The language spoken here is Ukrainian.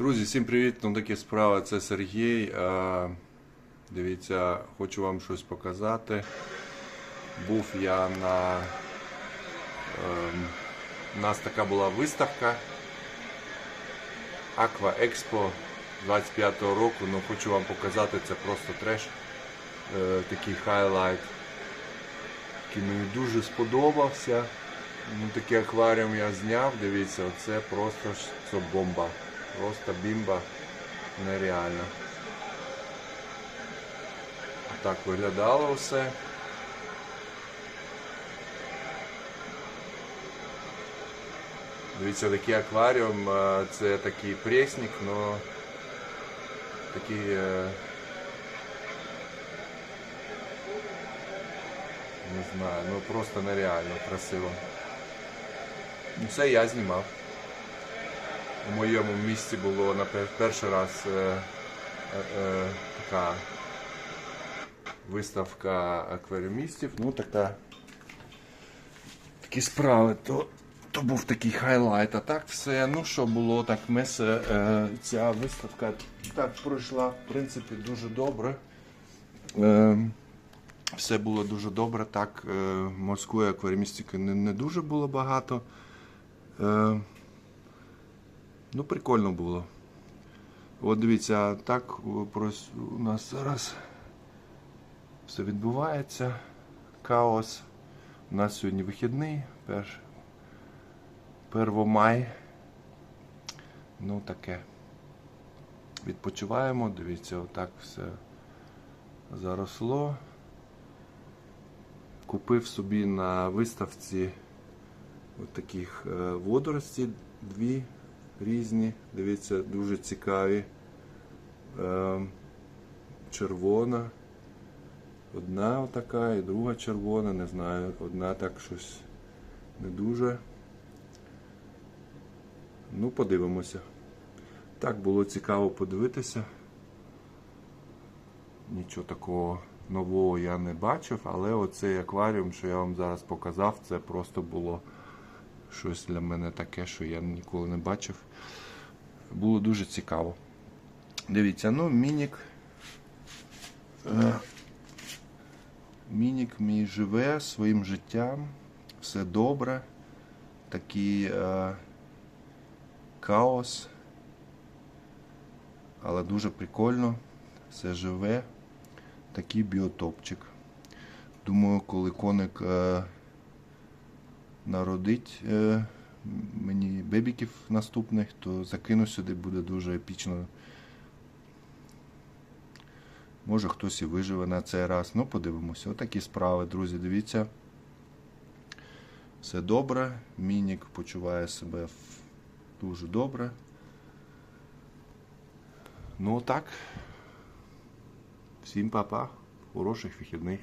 Друзі, всім привіт! Ну такі справи, це Сергій. Е, Дивіться, хочу вам щось показати. Був я на. ем, У нас така була виставка Aqua Expo 25-го року. Ну хочу вам показати, це просто треш. Е, Такий хайлайт. Який мені дуже сподобався. Ну, такий акваріум я зняв, дивіться, оце просто це бомба. Просто бімба нереально. Так виглядало все. Дивіться, такий акваріум, е, це такий пресник, но такий. е, Не знаю, ну просто нереально красиво. Ну, Це я знімав. У моєму місці було на перший раз е, е, е, така виставка акваріумістів. Ну, така, такі справи. То, то був такий хайлайт, а так все. Ну що було, так ми се, е, ця виставка так пройшла, в принципі, дуже добре. Е, все було дуже добре. Так, е, морської акваріумістики не, не дуже було багато. Е, ну, прикольно було. От дивіться, так у нас зараз все відбувається. Хаос. У нас сьогодні вихідний, перш, 1 май. Ну таке. Відпочиваємо, дивіться, отак все заросло. Купив собі на виставці от таких е, водорості, дві різні. Дивіться, дуже цікаві. Е, червона. Одна така і друга червона, не знаю, одна так щось не дуже. Ну, подивимося. Так було цікаво подивитися. Нічого такого нового я не бачив, але оцей акваріум, що я вам зараз показав, це просто було щось для мене таке, що я ніколи не бачив. Було дуже цікаво. Дивіться, ну, мінік. Е, мінік мій живе своїм життям, все добре. Такий е, хаос. Але дуже прикольно, все живе такий біотопчик. Думаю, коли коник е, народить е, мені бебіків наступних, то закину сюди буде дуже епічно. Може хтось і виживе на цей раз. Ну, подивимося. Отакі справи, друзі, дивіться. Все добре. Мінік почуває себе дуже добре. Ну так. Всім па-па, хороших вихідних.